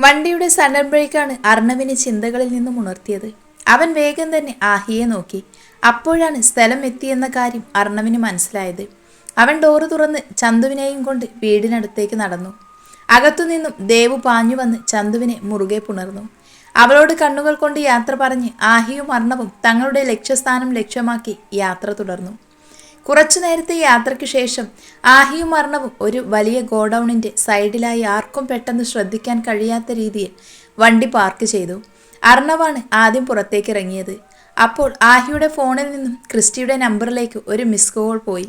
വണ്ടിയുടെ സഡൻ ബ്രേക്കാണ് അർണവിനെ ചിന്തകളിൽ നിന്നും ഉണർത്തിയത്. അവൻ വേഗം തന്നെ ആഹിയെ നോക്കി. അപ്പോഴാണ് സ്ഥലം എത്തിയെന്ന കാര്യം അർണവിന് മനസ്സിലായത്. അവൻ ഡോറ് തുറന്ന് ചന്തുവിനെയും കൊണ്ട് വീടിനടുത്തേക്ക് നടന്നു. അകത്തുനിന്നും ദേവു പാഞ്ഞു വന്ന് ചന്തുവിനെ മുറുകെ പുണർന്നു. അവളോട് കണ്ണുകൾ കൊണ്ട് യാത്ര പറഞ്ഞ് ആഹിയും അർണവും തങ്ങളുടെ ലക്ഷ്യസ്ഥാനം ലക്ഷ്യമാക്കി യാത്ര തുടർന്നു. കുറച്ചു നേരത്തെ യാത്രയ്ക്ക് ശേഷം ആഹിയും മരണവും ഒരു വലിയ ഗോഡൌണിന്റെ സൈഡിലായി ആർക്കും പെട്ടെന്ന് ശ്രദ്ധിക്കാൻ കഴിയാത്ത രീതിയിൽ വണ്ടി പാർക്ക് ചെയ്തു. അർണവാണ് ആദ്യം പുറത്തേക്ക് ഇറങ്ങിയത് അപ്പോൾ ആഹിയുടെ ഫോണിൽ നിന്നും ക്രിസ്റ്റിയുടെ നമ്പറിലേക്ക് ഒരു മിസ് കോൾ പോയി.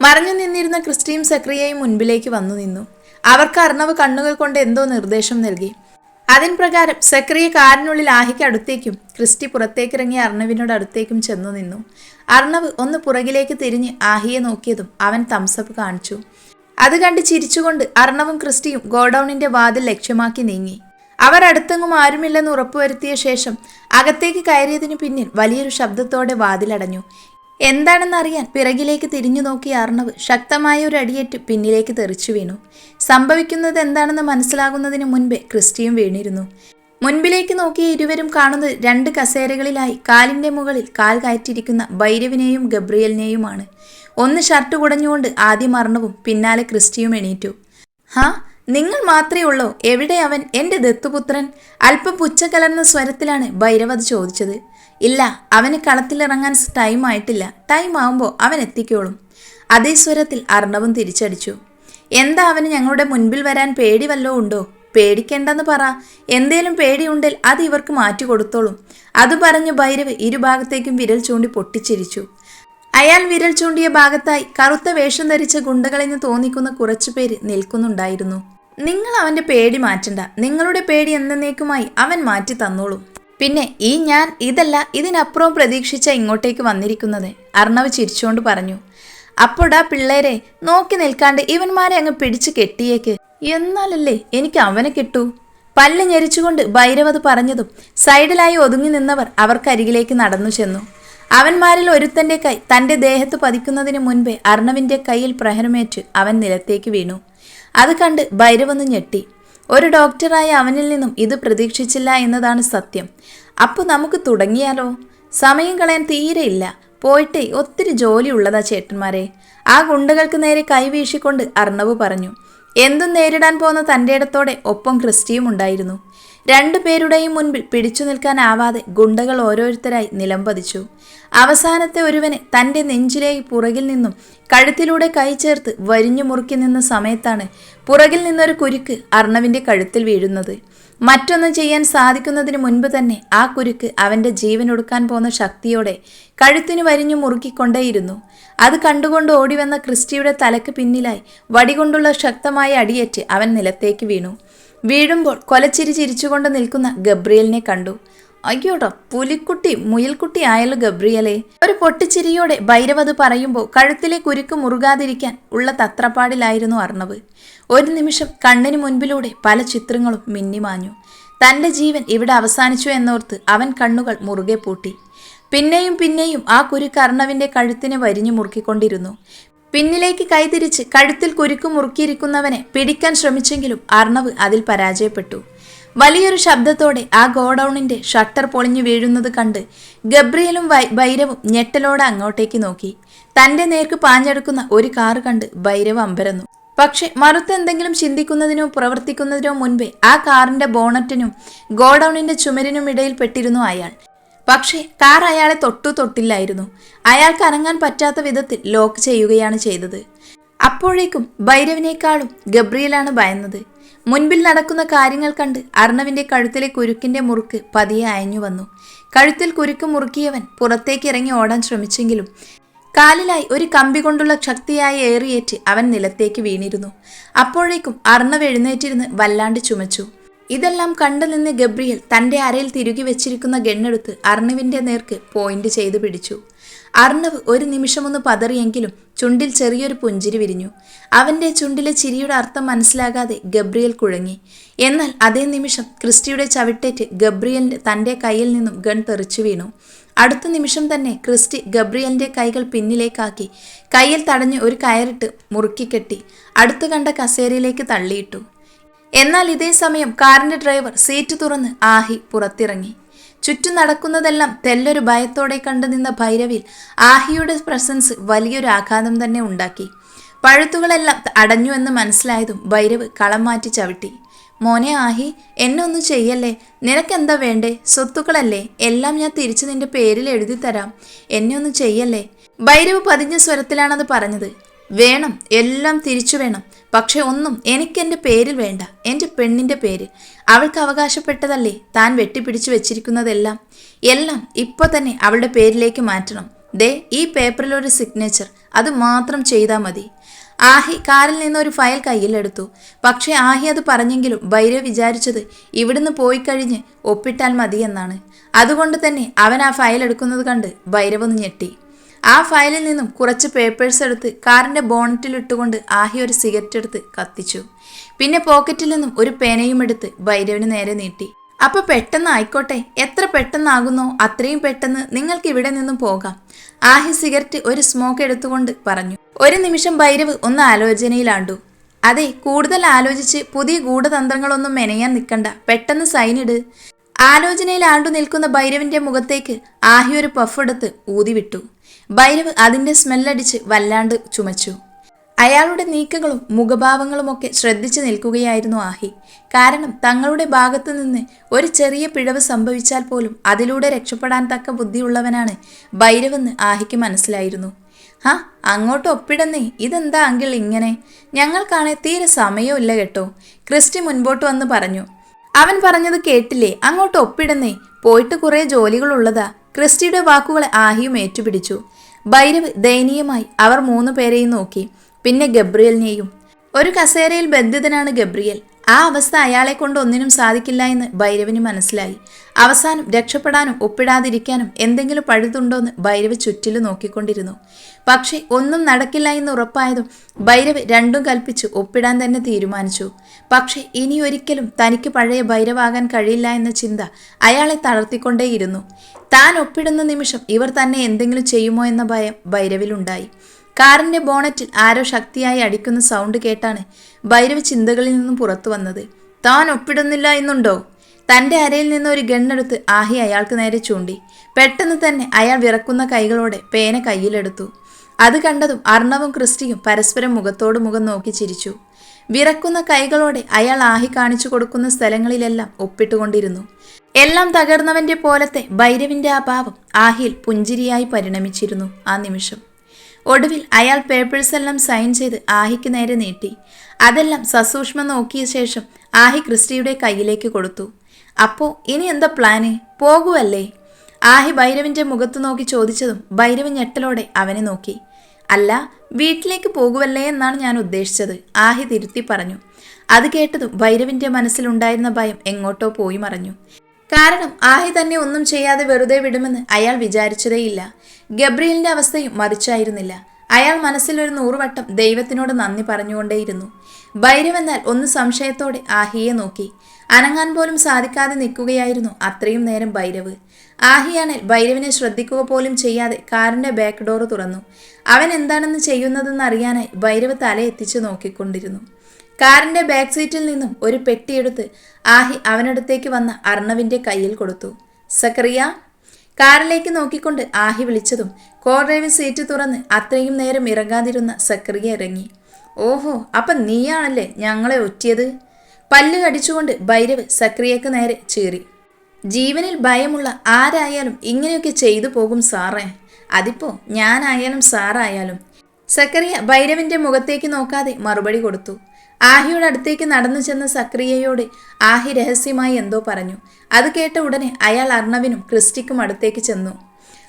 മറഞ്ഞു നിന്നിരുന്ന ക്രിസ്റ്റിയും സക്രിയയും മുൻപിലേക്ക് വന്നു നിന്നു. അവർക്ക് അർണവ് കണ്ണുകൾ കൊണ്ട് എന്തോ നിർദ്ദേശം നൽകി. അതിൻ പ്രകാരം സക്രിയ കാറിനുള്ളിൽ ആഹിക്ക് അടുത്തേക്കും ക്രിസ്റ്റി പുറത്തേക്കിറങ്ങി അർണവിനോട് അടുത്തേക്കും ചെന്നു നിന്നു. അർണവ് ഒന്ന് പുറകിലേക്ക് തിരിഞ്ഞ് ആഹിയെ നോക്കിയതും അവൻ തംസപ്പ് കാണിച്ചു. അത് കണ്ട് ചിരിച്ചുകൊണ്ട് അർണവും ക്രിസ്റ്റിയും ഗോഡൌണിന്റെ വാതിൽ ലക്ഷ്യമാക്കി നീങ്ങി. അവർ അടുത്തെങ്ങും ആരുമില്ലെന്ന് ഉറപ്പുവരുത്തിയ ശേഷം അകത്തേക്ക് കയറിയതിനു പിന്നിൽ വലിയൊരു ശബ്ദത്തോടെ വാതിലടഞ്ഞു. എന്താണെന്നറിയാൻ പിറകിലേക്ക് തിരിഞ്ഞു നോക്കിയ അർണവ് ശക്തമായ ഒരു അടിയേറ്റ് പിന്നിലേക്ക് തെറിച്ചു വീണു. സംഭവിക്കുന്നത് എന്താണെന്ന് മനസ്സിലാകുന്നതിന് മുൻപേ ക്രിസ്റ്റിയും വീണിരുന്നു. മുൻപിലേക്ക് നോക്കിയ ഇരുവരും കാണുന്നത് രണ്ട് കസേരകളിലായി കാലിന്റെ മുകളിൽ കാൽ കയറ്റിയിരിക്കുന്ന ഭൈരവിനെയും ഗബ്രിയലിനെയുമാണ്. ഒന്ന് ഷർട്ട് കുടഞ്ഞുകൊണ്ട് ആദ്യം അർണവും പിന്നാലെ ക്രിസ്റ്റിയും എണീറ്റു. ഹാ നിങ്ങൾ മാത്രമേ ഉള്ളോ? എവിടെ അവൻ? എന്റെ ദത്തുപുത്രൻ? അല്പം പുച്ഛകലർന്ന സ്വരത്തിലാണ് ഭൈരവത് ചോദിച്ചത്. ഇല്ല അവന് കളത്തിലിറങ്ങാൻ ടൈം ആയിട്ടില്ല. ടൈം ആവുമ്പോൾ അവൻ എത്തിക്കോളും. അതേ സ്വരത്തിൽ അർണവും തിരിച്ചടിച്ചു. എന്താ അവന് ഞങ്ങളുടെ മുൻപിൽ വരാൻ പേടി വല്ലോ ഉണ്ടോ? പേടിക്കേണ്ടെന്ന് പറ. എന്തേലും പേടിയുണ്ടെങ്കിൽ അത് ഇവർക്ക് മാറ്റി കൊടുത്തോളും. അത് പറഞ്ഞു ഭൈരവ് ഇരുഭാഗത്തേക്കും വിരൽ ചൂണ്ടി പൊട്ടിച്ചിരിച്ചു. അയാൾ വിരൽ ചൂണ്ടിയ ഭാഗത്തായി കറുത്ത വേഷം ധരിച്ച ഗുണ്ടകളെന്ന് തോന്നിക്കുന്ന കുറച്ചുപേര് നിൽക്കുന്നുണ്ടായിരുന്നു. നിങ്ങൾ അവന്റെ പേടി മാറ്റണ്ട. നിങ്ങളുടെ പേടി എന്നേക്കുമായി അവൻ മാറ്റി തന്നോളും. പിന്നെ ഈ ഞാൻ ഇതല്ല ഇതിനപ്പുറം പ്രതീക്ഷിച്ച ഇങ്ങോട്ടേക്ക് വന്നിരിക്കുന്നത്. അർണവ് ചിരിച്ചുകൊണ്ട് പറഞ്ഞു അപ്പോടാ പിള്ളേരെ നോക്കി നിൽക്കാണ്ട് ഇവന്മാരെ അങ്ങ് പിടിച്ചു കെട്ടിയേക്ക്. എന്നാലല്ലേ എനിക്ക് അവനെ കിട്ടൂ? പല്ല് ഞെരിച്ചുകൊണ്ട് ഭൈരവത് പറഞ്ഞതും സൈഡിലായി ഒതുങ്ങി നിന്നവർ അവർക്കരികിലേക്ക് നടന്നു ചെന്നു. അവന്മാരിൽ ഒരുത്തന്റെ കൈ തന്റെ ദേഹത്ത് പതിക്കുന്നതിന് മുൻപേ അർണവിന്റെ കയ്യിൽ പ്രഹരമേറ്റ് അവൻ നിലത്തേക്ക് വീണു. അത് കണ്ട് ഭൈരവൊന്ന് ഞെട്ടി. ഒരു ഡോക്ടറായ അവനിൽ നിന്നും ഇത് പ്രതീക്ഷിച്ചില്ല എന്നതാണ് സത്യം. അപ്പോൾ നമുക്ക് തുടങ്ങിയാലോ? സമയം കളയാൻ തീരെയില്ല പോയിട്ടേ ഒത്തിരി ജോലി ഉള്ളതാ ചേട്ടന്മാരെ. ആ ഗുണ്ടകൾക്ക് നേരെ കൈവീശിക്കൊണ്ട് അർണവ് പറഞ്ഞു. എന്തും നേരിടാൻ പോകുന്ന തന്റെ ഇടത്തോടെ ഒപ്പം ക്രിസ്റ്റിയും ഉണ്ടായിരുന്നു. രണ്ടു പേരുടെയും മുൻപിൽ പിടിച്ചു നിൽക്കാനാവാതെ ഗുണ്ടകൾ ഓരോരുത്തരായി നിലംപതിച്ചു അവസാനത്തെ ഒരുവനെ തന്റെ നെഞ്ചിലേക്ക് പുറകിൽ നിന്നും കഴുത്തിലൂടെ കൈ ചേർത്ത് വരിഞ്ഞു മുറുക്കി നിന്ന സമയത്താണ് പുറകിൽ നിന്നൊരു കുരുക്ക് അർണവിന്റെ കഴുത്തിൽ വീഴുന്നത്. മറ്റൊന്നും ചെയ്യാൻ സാധിക്കുന്നതിന് മുൻപ് തന്നെ ആ കുരുക്ക് അവന്റെ ജീവനൊടുക്കാൻ പോകുന്ന ശക്തിയോടെ കഴുത്തിന് വരിഞ്ഞു മുറുക്കിക്കൊണ്ടേയിരുന്നു. അത് കണ്ടുകൊണ്ട് ഓടിവന്ന ക്രിസ്റ്റിയുടെ തലക്ക് പിന്നിലായി വടികൊണ്ടുള്ള ശക്തമായ അടിയേറ്റ് അവൻ നിലത്തേക്ക് വീണു. വീഴുമ്പോൾ കൊലച്ചിരി ചിരിച്ചുകൊണ്ട് നിൽക്കുന്ന ഗബ്രിയലിനെ കണ്ടു. അയ്യോട്ടോ പുലിക്കുട്ടി മുയൽക്കുട്ടി ആയല്ലോ ഗബ്രിയലെ. ഒരു പൊട്ടിച്ചിരിയോടെ ഭൈരവത് പറയുമ്പോൾ കഴുത്തിലെ കുരുക്ക് മുറുകാതിരിക്കാൻ ഉള്ള തത്രപ്പാടിലായിരുന്നു അർണവ്. ഒരു നിമിഷം കണ്ണിന് മുൻപിലൂടെ പല ചിത്രങ്ങളും മിന്നിമാഞ്ഞു തന്റെ ജീവൻ ഇവിടെ അവസാനിച്ചു എന്നോർത്ത് അവൻ കണ്ണുകൾ മുറുകെ പൂട്ടി. പിന്നെയും പിന്നെയും ആ കുരുക്ക് അർണവിന്റെ കഴുത്തിനെ വരിഞ്ഞു മുറുക്കിക്കൊണ്ടിരുന്നു. പിന്നിലേക്ക് കൈതിരിച്ച് കഴുത്തിൽ കുരുക്ക് മുറുക്കിയിരിക്കുന്നവനെ പിടിക്കാൻ ശ്രമിച്ചെങ്കിലും അർണവ് അതിൽ പരാജയപ്പെട്ടു. വലിയൊരു ശബ്ദത്തോടെ ആ ഗോഡൌണിന്റെ ഷട്ടർ പൊളിഞ്ഞു വീഴുന്നത് കണ്ട് ഗബ്രിയലും ഭൈരവും ഞെട്ടലോടെ അങ്ങോട്ടേക്ക് നോക്കി. തന്റെ നേർക്ക് പാഞ്ഞെടുക്കുന്ന ഒരു കാറ് കണ്ട് ഭൈരവ് അമ്പരന്നു. പക്ഷെ മറുത്തെന്തെങ്കിലും ചിന്തിക്കുന്നതിനോ പ്രവർത്തിക്കുന്നതിനോ മുൻപേ ആ കാറിന്റെ ബോണറ്റിനും ഗോഡൌണിന്റെ ചുമരിനും ഇടയിൽ പെട്ടിരുന്നു അയാൾ. പക്ഷേ കാർ അയാളെ തൊട്ടു തൊട്ടില്ലായിരുന്നു. അയാൾക്ക് അനങ്ങാൻ പറ്റാത്ത വിധത്തിൽ ലോക്ക് ചെയ്യുകയാണ് ചെയ്തത്. അപ്പോഴേക്കും ഭൈരവിനേക്കാളും ഗബ്രിയലാണ് ഭയന്നത്. മുൻപിൽ നടക്കുന്ന കാര്യങ്ങൾ കണ്ട് അർണവിന്റെ കഴുത്തിലെ കുരുക്കിന്റെ മുറുക്ക് പതിയെ അയഞ്ഞു വന്നു. കഴുത്തിൽ കുരുക്ക് മുറുക്കിയവൻ പുറത്തേക്ക് ഇറങ്ങി ഓടാൻ ശ്രമിച്ചെങ്കിലും കാലിലായി ഒരു കമ്പി കൊണ്ടുള്ള ശക്തിയായി ഏറിയേറ്റ് അവൻ നിലത്തേക്ക് വീണിരുന്നു. അപ്പോഴേക്കും അർണവ് എഴുന്നേറ്റിരുന്ന് വല്ലാണ്ട് ചുമച്ചു. ഇതെല്ലാം കണ്ടു നിന്ന് ഗബ്രിയൽ തന്റെ അരയിൽ തിരുകി വെച്ചിരിക്കുന്ന ഗണ്ണെടുത്ത് അർണവിന്റെ നേർക്ക് പോയിന്റ് ചെയ്തു പിടിച്ചു. അർണവ് ഒരു നിമിഷമൊന്ന് പതറിയെങ്കിലും ചുണ്ടിൽ ചെറിയൊരു പുഞ്ചിരി വിരിഞ്ഞു. അവന്റെ ചുണ്ടിലെ ചിരിയുടെ അർത്ഥം മനസ്സിലാകാതെ ഗബ്രിയൽ കുഴങ്ങി. എന്നാൽ അതേ നിമിഷം ക്രിസ്റ്റിയുടെ ചവിട്ടേറ്റ് ഗബ്രിയലിന്റെ തന്റെ കയ്യിൽ നിന്നും ഗൺ തെറിച്ചു വീണു. അടുത്ത നിമിഷം തന്നെ ക്രിസ്റ്റി ഗബ്രിയലിന്റെ കൈകൾ പിന്നിലേക്കാക്കി കയ്യിൽ തടഞ്ഞ് ഒരു കയറിട്ട് മുറുക്കിക്കെട്ടി അടുത്തു കണ്ട കസേരയിലേക്ക് തള്ളിയിട്ടു. എന്നാൽ ഇതേ സമയം കാറിന്റെ ഡ്രൈവർ സീറ്റ് തുറന്ന് ആഹി പുറത്തിറങ്ങി. ചുറ്റും നടക്കുന്നതെല്ലാം തെല്ലൊരു ഭയത്തോടെ കണ്ടു നിന്ന ഭൈരവിൽ ആഹിയുടെ പ്രസൻസ് വലിയൊരു ആഘാതം തന്നെ ഉണ്ടാക്കി. പഴുത്തുകളെല്ലാം അടഞ്ഞു എന്ന് മനസ്സിലായതും ഭൈരവ് കളം മാറ്റി ചവിട്ടി. മോനെ ആഹി എന്നെ ഒന്നും ചെയ്യല്ലേ? നിനക്കെന്താ വേണ്ടേ? സ്വത്തുക്കളല്ലേ? എല്ലാം ഞാൻ തിരിച്ചു നിന്റെ പേരിൽ എഴുതി തരാം എന്നെ ഒന്നും ചെയ്യല്ലേ? ഭൈരവ് പതിഞ്ഞ സ്വരത്തിലാണത് പറഞ്ഞത്. വേണം എല്ലാം തിരിച്ചു വേണം. പക്ഷെ ഒന്നും എനിക്ക് എനിക്കെന്റെ പേരിൽ വേണ്ട എന്റെ പെണ്ണിന്റെ പേര് അവൾക്ക് അവകാശപ്പെട്ടതല്ലേ താൻ വെട്ടിപ്പിടിച്ചു വെച്ചിരിക്കുന്നതെല്ലാം. എല്ലാം ഇപ്പോൾ തന്നെ അവളുടെ പേരിലേക്ക് മാറ്റണം. ദേ ഈ പേപ്പറിലൊരു സിഗ്നേച്ചർ അത് മാത്രം ചെയ്താൽ മതി. ആഹി കാറിൽ നിന്ന് ഒരു ഫയൽ കയ്യിലെടുത്തു. പക്ഷേ ആഹി അത് പറഞ്ഞെങ്കിലും ഭൈരവ് വിചാരിച്ചത് ഇവിടുന്ന് പോയി കഴിഞ്ഞ് ഒപ്പിട്ടാൽ മതിയെന്നാണ്. അതുകൊണ്ട് തന്നെ അവൻ ആ ഫയൽ എടുക്കുന്നത് കണ്ട് ഭൈരവ് ഒന്ന് ഞെട്ടി. ആ ഫയലിൽ നിന്നും കുറച്ച് പേപ്പേഴ്സ് എടുത്ത് കാറിന്റെ ബോണറ്റിൽ ഇട്ടുകൊണ്ട് ആഹി ഒരു സിഗരറ്റ് എടുത്ത് കത്തിച്ചു. പിന്നെ പോക്കറ്റിൽ നിന്നും ഒരു പേനയും എടുത്ത് ഭൈരവിന് നേരെ നീട്ടി. അപ്പൊ പെട്ടെന്ന് ആയിക്കോട്ടെ. എത്ര പെട്ടെന്നാകുന്നോ അത്രയും പെട്ടെന്ന് നിങ്ങൾക്ക് ഇവിടെ നിന്നും പോകാം. ആഹി സിഗരറ്റ് ഒരു സ്മോക്ക് എടുത്തുകൊണ്ട് പറഞ്ഞു. ഒരു നിമിഷം ഭൈരവ് ഒന്ന് ആലോചനയിലാണ്ടു. അതെ കൂടുതൽ ആലോചിച്ച് പുതിയ ഗൂഢതന്ത്രങ്ങളൊന്നും മെനയാൻ നിൽക്കണ്ട. പെട്ടെന്ന് സൈനിട് ആലോചനയിൽ ആണ്ടു നിൽക്കുന്ന ഭൈരവിന്റെ മുഖത്തേക്ക് ആഹി ഒരു പഫ് എടുത്ത് ഊതിവിട്ടു ഭൈരവ് അതിന്റെ സ്മെല്ലടിച്ച് വല്ലാണ്ട് ചുമച്ചു. അയാളുടെ നീക്കങ്ങളും മുഖഭാവങ്ങളുമൊക്കെ ശ്രദ്ധിച്ചു നിൽക്കുകയായിരുന്നു ആഹി. കാരണം തങ്ങളുടെ ഭാഗത്തു നിന്ന് ഒരു ചെറിയ പിഴവ് സംഭവിച്ചാൽ പോലും അതിലൂടെ രക്ഷപ്പെടാൻ തക്ക ബുദ്ധിയുള്ളവനാണ് ഭൈരവെന്ന് ആഹിക്ക് മനസ്സിലായിരുന്നു. ആ അങ്ങോട്ട് ഒപ്പിടുന്നേ ഇതെന്താ അങ്കിൾ ഇങ്ങനെ? ഞങ്ങൾക്കാണെ തീരെ സമയമില്ല കേട്ടോ ക്രിസ്റ്റി മുൻപോട്ട് വന്ന് പറഞ്ഞു. അവൻ പറഞ്ഞത് കേട്ടില്ലേ? അങ്ങോട്ട് ഒപ്പിടുന്നേ. പോയിട്ട് കുറേ ജോലികളുള്ളതാ. ക്രിസ്റ്റിയുടെ വാക്കുകൾ ആഹിയും ഏറ്റുപിടിച്ചു. ഭൈരവ് ദയനീയമായി അവർ മൂന്നു പേരെയും നോക്കി. പിന്നെ ഗബ്രിയലിനെയും. ഒരു കസേരയിൽ ബന്ധിതനാണ് ഗബ്രിയൽ. ആ അവസ്ഥ അയാളെ കൊണ്ട് ഒന്നിനും സാധിക്കില്ല എന്ന് ഭൈരവിന് മനസ്സിലായി. അവസാനം രക്ഷപ്പെടാനും ഒപ്പിടാതിരിക്കാനും എന്തെങ്കിലും പഴുതുണ്ടോയെന്ന് ഭൈരവ് ചുറ്റിലും നോക്കിക്കൊണ്ടിരുന്നു. പക്ഷേ ഒന്നും നടക്കില്ല എന്ന് ഉറപ്പായതും ഭൈരവ് രണ്ടും കൽപ്പിച്ച് ഒപ്പിടാൻ തന്നെ തീരുമാനിച്ചു. പക്ഷേ ഇനി ഒരിക്കലും തനിക്ക് പഴയ ഭൈരവാകാൻ കഴിയില്ല എന്ന ചിന്ത അയാളെ തളർത്തിക്കൊണ്ടേയിരുന്നു. താൻ ഒപ്പിടുന്ന നിമിഷം ഇവർ തന്നെ എന്തെങ്കിലും ചെയ്യുമോ എന്ന ഭയം ഭൈരവിലുണ്ടായി. കാറിന്റെ ബോണറ്റിൽ ആരോ ശക്തിയായി അടിക്കുന്ന സൗണ്ട് കേട്ടാണ് ഭൈരവ് ചിന്തകളിൽ നിന്നും പുറത്തു വന്നത്. താൻ ഒപ്പിടുന്നില്ല എന്നുണ്ടോ? തന്റെ അരയിൽ നിന്ന് ഒരു ഗണ്ണെടുത്ത് ആഹി അയാൾക്ക് നേരെ ചൂണ്ടി. പെട്ടെന്ന് തന്നെ അയാൾ വിറക്കുന്ന കൈകളോടെ പേന കയ്യിലെടുത്തു. അത് കണ്ടതും അർണവും ക്രിസ്റ്റിയും പരസ്പരം മുഖത്തോട് മുഖം നോക്കി ചിരിച്ചു. വിറക്കുന്ന കൈകളോടെ അയാൾ ആഹി കാണിച്ചു കൊടുക്കുന്ന സ്ഥലങ്ങളിലെല്ലാം ഒപ്പിട്ടുകൊണ്ടിരുന്നു. എല്ലാം തകർന്നവന്റെ പോലത്തെ ഭൈരവിന്റെ ആ ഭാവം ആഹിയിൽ പുഞ്ചിരിയായി പരിണമിച്ചിരുന്നു ആ നിമിഷം. ഒടുവിൽ അയാൾ പേപ്പേഴ്സ് എല്ലാം സൈൻ ചെയ്ത് ആഹിക്ക് നേരെ നീട്ടി. അതെല്ലാം സസൂക്ഷ്മം നോക്കിയ ശേഷം ആഹി ക്രിസ്റ്റിയുടെ കയ്യിലേക്ക് കൊടുത്തു. അപ്പോ ഇനി എന്താ പ്ലാന് പോകുവല്ലേ? ആഹി ഭൈരവിന്റെ മുഖത്ത് നോക്കി ചോദിച്ചതും ഭൈരവൻ ഞെട്ടലോടെ അവനെ നോക്കി. അല്ല വീട്ടിലേക്ക് പോകുവല്ലേ എന്നാണ് ഞാൻ ഉദ്ദേശിച്ചത് ആഹി തിരുത്തി പറഞ്ഞു. അത് കേട്ടതും ഭൈരവിന്റെ മനസ്സിലുണ്ടായിരുന്ന ഭയം എങ്ങോട്ടോ പോയി മറഞ്ഞു. കാരണം ആഹി തന്നെ ഒന്നും ചെയ്യാതെ വെറുതെ വിടുമെന്ന് അയാൾ വിചാരിച്ചതേയില്ല. ഗബ്രിയലിന്റെ അവസ്ഥയും മറിച്ചായിരുന്നില്ല. അയാൾ മനസ്സിൽ ഒരു നൂറുവട്ടം ദൈവത്തിനോട് നന്ദി പറഞ്ഞുകൊണ്ടേയിരുന്നു. ഭൈരവെന്നാൽ ഒന്ന് സംശയത്തോടെ ആഹിയെ നോക്കി. അനങ്ങാൻ പോലും സാധിക്കാതെ നിൽക്കുകയായിരുന്നു അത്രയും നേരം ഭൈരവ്. ആഹിയാണേൽ ഭൈരവിനെ ശ്രദ്ധിക്കുക പോലും ചെയ്യാതെ കാറിന്റെ ബാക്ക് ഡോർ തുറന്നു. അവൻ എന്താണെന്ന് ചെയ്യുന്നതെന്ന് അറിയാനായി ഭൈരവ് തല എത്തിച്ചു നോക്കിക്കൊണ്ടിരുന്നു. കാറിന്റെ ബാക്ക് സീറ്റിൽ നിന്നും ഒരു പെട്ടിയെടുത്ത് ആഹി അവനടുത്തേക്ക് വന്ന അർണവിന്റെ കയ്യിൽ കൊടുത്തു. സക്കറിയ കാറിലേക്ക് നോക്കിക്കൊണ്ട് ആഹി വിളിച്ചതും കോർ ഡ്രൈവിംഗ് സീറ്റ് തുറന്ന് അത്രയും നേരം ഇറങ്ങാതിരുന്ന സക്കറിയ ഇറങ്ങി. ഓഹോ അപ്പം നീയാണല്ലേ ഞങ്ങളെ ഒറ്റിയത്? പല്ല് കടിച്ചുകൊണ്ട് ഭൈരവ് സക്രിയക്ക് നേരെ ചീറി. ജീവനിൽ ഭയമുള്ള ആരായാലും ഇങ്ങനെയൊക്കെ ചെയ്തു പോകും സാറേ. അതിപ്പോ ഞാനായാലും സാറായാലും. സക്കറിയ ഭൈരവിന്റെ മുഖത്തേക്ക് നോക്കാതെ മറുപടി കൊടുത്തു. ആഹിയുടെ അടുത്തേക്ക് നടന്നു ചെന്ന സക്രിയയോട് ആഹി രഹസ്യമായി എന്തോ പറഞ്ഞു. അത് കേട്ട ഉടനെ അയാൾ അർണവിനും ക്രിസ്റ്റിക്കും അടുത്തേക്ക് ചെന്നു.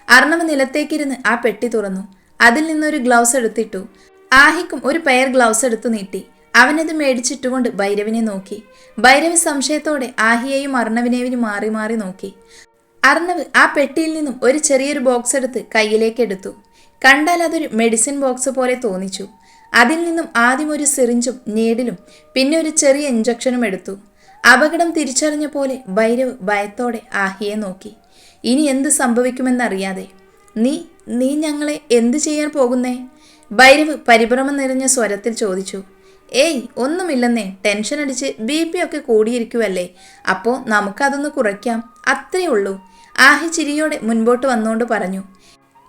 അർണവ് നിലത്തേക്കിരുന്ന് ആ പെട്ടി തുറന്നു. അതിൽ നിന്നൊരു ഗ്ലൗസ് എടുത്തിട്ടു. ആഹിക്കും ഒരു പെയർ ഗ്ലൗസ് എടുത്തു നീട്ടി. അവനത് മേടിച്ചിട്ടുകൊണ്ട് ഭൈരവിനെ നോക്കി. ഭൈരവ് സംശയത്തോടെ ആഹിയെയും അർണവിനെയും മാറി മാറി നോക്കി. അർണവ് ആ പെട്ടിയിൽ നിന്നും ഒരു ചെറിയൊരു ബോക്സ് എടുത്ത് കയ്യിലേക്ക് എടുത്തു. കണ്ടാൽ അതൊരു മെഡിസിൻ ബോക്സ് പോലെ തോന്നിച്ചു. അതിൽ നിന്നും ആദ്യം ഒരു സിറിഞ്ചും നീഡിലും പിന്നെ ഒരു ചെറിയ ഇഞ്ചക്ഷനും എടുത്തു. അപകടം തിരിച്ചറിഞ്ഞ പോലെ ഭൈരവ് ഭയത്തോടെ ആഹിയെ നോക്കി. ഇനി എന്ത് സംഭവിക്കുമെന്നറിയാതെ നീ നീ ഞങ്ങളെ എന്തു ചെയ്യാൻ പോകുന്നേ? ഭൈരവ് പരിഭ്രമം നിറഞ്ഞ സ്വരത്തിൽ ചോദിച്ചു. ഏയ് ഒന്നുമില്ലെന്നേ ടെൻഷൻ അടിച്ച് ബി പി ഒക്കെ കൂടിയിരിക്കുവല്ലേ അപ്പോൾ നമുക്കതൊന്ന് കുറയ്ക്കാം അത്രയേ ഉള്ളൂ ആഹി ചിരിയോടെ മുൻപോട്ട് വന്നുകൊണ്ട് പറഞ്ഞു.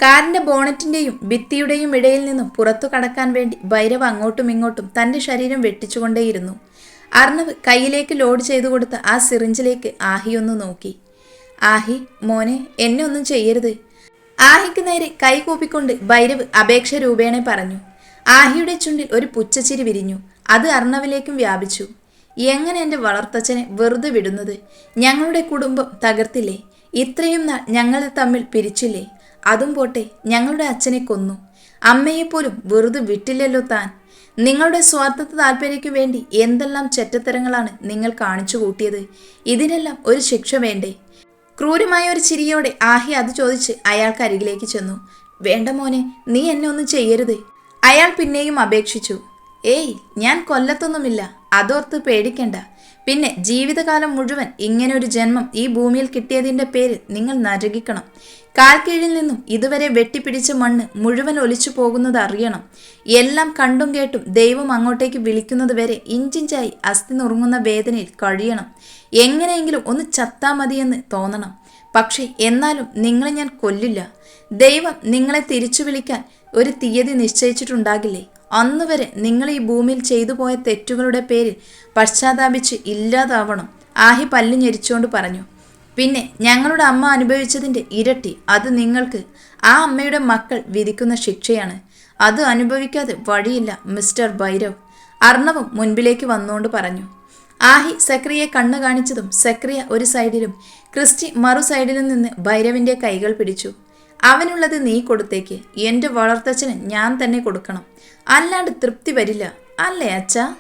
കാറിന്റെ ബോണറ്റിന്റെയും ഭിത്തിയുടെയും ഇടയിൽ നിന്നും പുറത്തു കടക്കാൻ വേണ്ടി ഭൈരവ് അങ്ങോട്ടും ഇങ്ങോട്ടും തന്റെ ശരീരം വെട്ടിച്ചുകൊണ്ടേയിരുന്നു. അർണവ് കയ്യിലേക്ക് ലോഡ് ചെയ്തു കൊടുത്ത ആ സിറിഞ്ചിലേക്ക് ആഹി ഒന്ന് നോക്കി. ആഹി മോനെ എന്നെ ഒന്നും ചെയ്യരുത്. ആഹിക്ക് നേരെ കൈ കൂപ്പിക്കൊണ്ട് ഭൈരവ് അപേക്ഷ രൂപേണെ പറഞ്ഞു. ആഹിയുടെ ചുണ്ടിൽ ഒരു പുച്ചച്ചിരി വിരിഞ്ഞു. അത് അർണവിലേക്കും വ്യാപിച്ചു. എങ്ങനെ എന്റെ വളർത്തച്ഛനെ വെറുതെ വിടുന്നത്? ഞങ്ങളുടെ കുടുംബം തകർത്തില്ലേ? ഇത്രയും നാൾ ഞങ്ങളെ തമ്മിൽ പിരിച്ചില്ലേ? അതും പോട്ടെ ഞങ്ങളുടെ അച്ഛനെ കൊന്നു. അമ്മയെപ്പോലും വെറുതെ വിട്ടില്ലല്ലോ താൻ. നിങ്ങളുടെ സ്വാർത്ഥ താല്പര്യയ്ക്ക് വേണ്ടി എന്തെല്ലാം ചെറ്റത്തരങ്ങളാണ് നിങ്ങൾ കാണിച്ചു കൂട്ടിയത്. ഇതിനെല്ലാം ഒരു ശിക്ഷ വേണ്ടേ? ക്രൂരമായ ഒരു ചിരിയോടെ ആഹി അത് ചോദിച്ച് അയാൾക്ക് അരികിലേക്ക് ചെന്നു. വേണ്ട മോനെ നീ എന്നെ ഒന്നും ചെയ്യരുത്. അയാൾ പിന്നെയും അപേക്ഷിച്ചു. ഏയ് ഞാൻ കൊല്ലത്തൊന്നുമില്ല. അതോർത്ത് പേടിക്കണ്ട. പിന്നെ ജീവിതകാലം മുഴുവൻ ഇങ്ങനെ ഒരു ജന്മം ഈ ഭൂമിയിൽ കിട്ടിയതിന്റെ പേരിൽ നിങ്ങൾ നരകിക്കണം. കാൽക്കീഴിൽ നിന്നും ഇതുവരെ വെട്ടിപ്പിടിച്ച മണ്ണ് മുഴുവൻ ഒലിച്ചു പോകുന്നത് അറിയണം. എല്ലാം കണ്ടും കേട്ടും ദൈവം അങ്ങോട്ടേക്ക് വിളിക്കുന്നത് വരെ ഇഞ്ചിഞ്ചായി അസ്ഥി നുറുങ്ങുന്ന വേദനയിൽ കഴിയണം. എങ്ങനെയെങ്കിലും ഒന്ന് ചത്താ മതിയെന്ന് തോന്നണം. പക്ഷേ എന്നാലും നിങ്ങളെ ഞാൻ കൊല്ലില്ല. ദൈവം നിങ്ങളെ തിരിച്ചു വിളിക്കാൻ ഒരു തീയതി നിശ്ചയിച്ചിട്ടുണ്ടാകില്ലേ? അന്ന് വരെ നിങ്ങൾ ഈ ഭൂമിയിൽ ചെയ്തു പോയ തെറ്റുകളുടെ പേരിൽ പശ്ചാത്താപിച്ച് ഇല്ലാതാവണം ആഹി പല്ലു ഞെരിച്ചുകൊണ്ട് പറഞ്ഞു. പിന്നെ ഞങ്ങളുടെ അമ്മ അനുഭവിച്ചതിന്റെ ഇരട്ടി അത് നിങ്ങൾക്ക് ആ അമ്മയുടെ മക്കൾ വിധിക്കുന്ന ശിക്ഷയാണ്. അത് അനുഭവിക്കാതെ വഴിയില്ല മിസ്റ്റർ ഭൈരവ്. അർണവും മുൻപിലേക്ക് വന്നുകൊണ്ട് പറഞ്ഞു. ആഹി സക്രിയെ കണ്ണു കാണിച്ചതും സക്രിയ ഒരു സൈഡിലും ക്രിസ്റ്റി മറു സൈഡിൽ നിന്ന് ഭൈരവിന്റെ കൈകൾ പിടിച്ചു. അവനുള്ളത് നീ കൊടുത്തേക്ക്. എന്റെ വളർത്തച്ഛന് ഞാൻ തന്നെ കൊടുക്കണം. അല്ലാണ്ട് തൃപ്തി വരില്ല. അല്ലേ അച്ഛാ?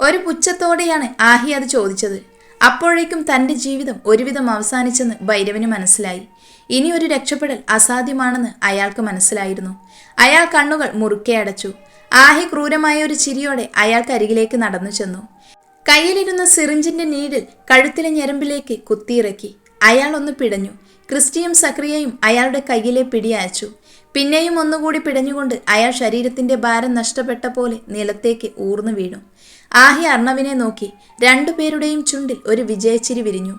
ഒരു പുച്ഛത്തോടെയാണ് ആഹി അത് ചോദിച്ചത്. അപ്പോഴേക്കും തന്റെ ജീവിതം ഒരുവിധം അവസാനിച്ചെന്ന് ഭൈരവിന് മനസ്സിലായി. ഇനി ഒരു രക്ഷപ്പെടൽ അസാധ്യമാണെന്ന് അയാൾക്ക് മനസ്സിലായിരുന്നു. അയാൾ കണ്ണുകൾ മുറുക്കെ അടച്ചു. ആഹി ക്രൂരമായ ഒരു ചിരിയോടെ അയാൾക്കരികിലേക്ക് നടന്നു ചെന്നു. കയ്യിലിരുന്ന സിറിഞ്ചിന്റെ നീഡിൽ കഴുത്തിലെ ഞരമ്പിലേക്ക് കുത്തിയിറക്കി. അയാൾ ഒന്ന് പിടഞ്ഞു. ക്രിസ്റ്റിയും സക്രിയയും അയാളുടെ കയ്യിലെ പിടിയയച്ചു. പിന്നെയും ഒന്നുകൂടി പിടഞ്ഞുകൊണ്ട് അയാൾ ശരീരത്തിന്റെ ഭാരം നഷ്ടപ്പെട്ട പോലെ നിലത്തേക്ക് ഊർന്നു വീണു. ആഹി അർണവിനെ നോക്കി രണ്ടുപേരുടെയും ചുണ്ടിൽ ഒരു വിജയച്ചിരി വിരിഞ്ഞു.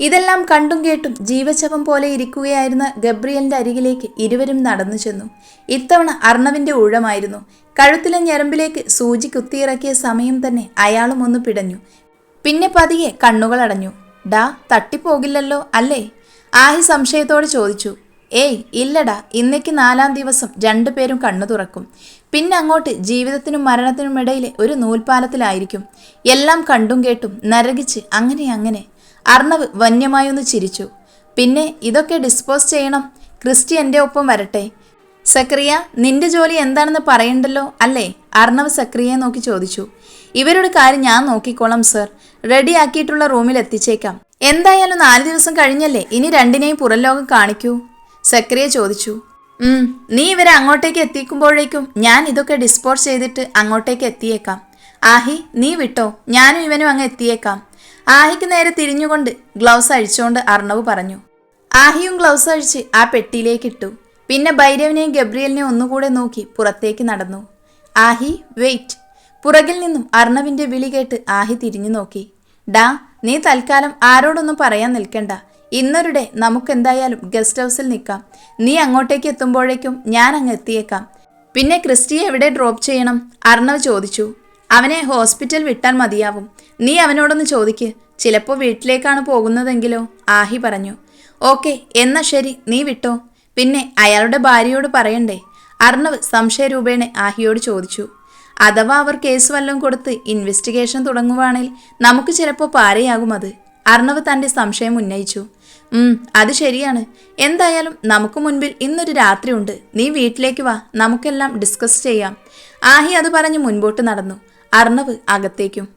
ഇതെല്ലാം കണ്ടും കേട്ടും ജീവശവം പോലെ ഇരിക്കുകയായിരുന്ന ഗബ്രിയലിന്റെ അരികിലേക്ക് ഇരുവരും നടന്നു ചെന്നു. ഇത്തവണ അർണവിന്റെ ഊഴമായിരുന്നു. കഴുത്തിലെ ഞരമ്പിലേക്ക് സൂചി കുത്തിയിറക്കിയ സമയം തന്നെ അയാളും ഒന്ന് പിടഞ്ഞു. പിന്നെ പതിയെ കണ്ണുകൾ അടഞ്ഞു ഡാ തട്ടിപ്പോകില്ലല്ലോ അല്ലേ? ആഹി സംശയത്തോട് ചോദിച്ചു. ഏയ് ഇല്ലടാ ഇന്നേക്ക് നാലാം ദിവസം രണ്ടുപേരും കണ്ണു തുറക്കും. പിന്നെ അങ്ങോട്ട് ജീവിതത്തിനും മരണത്തിനും ഇടയിലെ ഒരു നൂൽപാലത്തിലായിരിക്കും എല്ലാം കണ്ടും കേട്ടും നരകിച്ച് അങ്ങനെ അങ്ങനെ. അർണവ് വന്യമായൊന്ന് ചിരിച്ചു. പിന്നെ ഇതൊക്കെ ഡിസ്പോസ് ചെയ്യണം. ക്രിസ്റ്റി എന്റെ ഒപ്പം വരട്ടെ. സക്രിയ നിന്റെ ജോലി എന്താണെന്ന് പറയണ്ടല്ലോ അല്ലേ? അർണവ് സക്രിയയെ നോക്കി ചോദിച്ചു. ഇവരുടെ കാര്യം ഞാൻ നോക്കിക്കോളാം സർ. റെഡി ആക്കിയിട്ടുള്ള റൂമിൽ എത്തിച്ചേക്കാം. എന്തായാലും നാല് ദിവസം കഴിഞ്ഞല്ലേ? ഇനി രണ്ടിനെയും പുറം ലോകം കാണിക്കൂ. സക്രിയ ചോദിച്ചു. ഉം നീ ഇവരെ അങ്ങോട്ടേക്ക് എത്തിക്കുമ്പോഴേക്കും ഞാൻ ഇതൊക്കെ ഡിസ്പോസ് ചെയ്തിട്ട് അങ്ങോട്ടേക്ക് എത്തിയേക്കാം. ആഹി നീ വിട്ടോ? ഞാനും ഇവനും അങ്ങ് എത്തിയേക്കാം. ആഹിക്ക് നേരെ തിരിഞ്ഞുകൊണ്ട് ഗ്ലൗസ് അഴിച്ചുകൊണ്ട് അർണവ് പറഞ്ഞു. ആഹിയും ഗ്ലൗസ് അഴിച്ച് ആ പെട്ടിയിലേക്ക് ഇട്ടു. പിന്നെ ഭൈരവിനെയും ഗബ്രിയലിനെയും ഒന്നുകൂടെ നോക്കി പുറത്തേക്ക് നടന്നു. ആഹി വെയിറ്റ്. പുറകിൽ നിന്നും അർണവിന്റെ വിളി കേട്ട് ആഹി തിരിഞ്ഞു നോക്കി. ഡാ നീ തൽക്കാലം ആരോടൊന്നും പറയാൻ നിൽക്കണ്ട. ഇന്നൊരുടെ നമുക്കെന്തായാലും ഗസ്റ്റ് ഹൗസിൽ നിൽക്കാം. നീ അങ്ങോട്ടേക്ക് എത്തുമ്പോഴേക്കും ഞാൻ അങ്ങ് എത്തിയേക്കാം. പിന്നെ ക്രിസ്റ്റിയെ എവിടെ ഡ്രോപ്പ് ചെയ്യണം? അർണവ് ചോദിച്ചു. അവനെ ഹോസ്പിറ്റൽ വിട്ടാൽ മതിയാവും. നീ അവനോടൊന്ന് ചോദിക്ക്. ചിലപ്പോൾ വീട്ടിലേക്കാണ് പോകുന്നതെങ്കിലോ? ആഹി പറഞ്ഞു. ഓക്കെ എന്നാ ശരി. നീ വിട്ടോ. പിന്നെ അയാളുടെ ഭാര്യയോട് പറയണ്ടേ? അർണവ് സംശയരൂപേണ ആഹിയോട് ചോദിച്ചു. അഥവാ അവർ കേസ് വല്ലതും കൊടുത്ത് ഇൻവെസ്റ്റിഗേഷൻ തുടങ്ങുവാണെങ്കിൽ നമുക്ക് ചിലപ്പോൾ പാരയാകും അത്. അർണവ് തന്റെ സംശയം ഉന്നയിച്ചു. ഉം അത് ശരിയാണ്. എന്തായാലും നമുക്ക് മുൻപിൽ ഇന്നൊരു രാത്രിയുണ്ട് നീ വീട്ടിലേക്ക് വാ. നമുക്കെല്ലാം ഡിസ്കസ് ചെയ്യാം. ആഹി അത് പറഞ്ഞ് മുൻപോട്ട് നടന്നു. അർണവ് അകത്തേക്കും.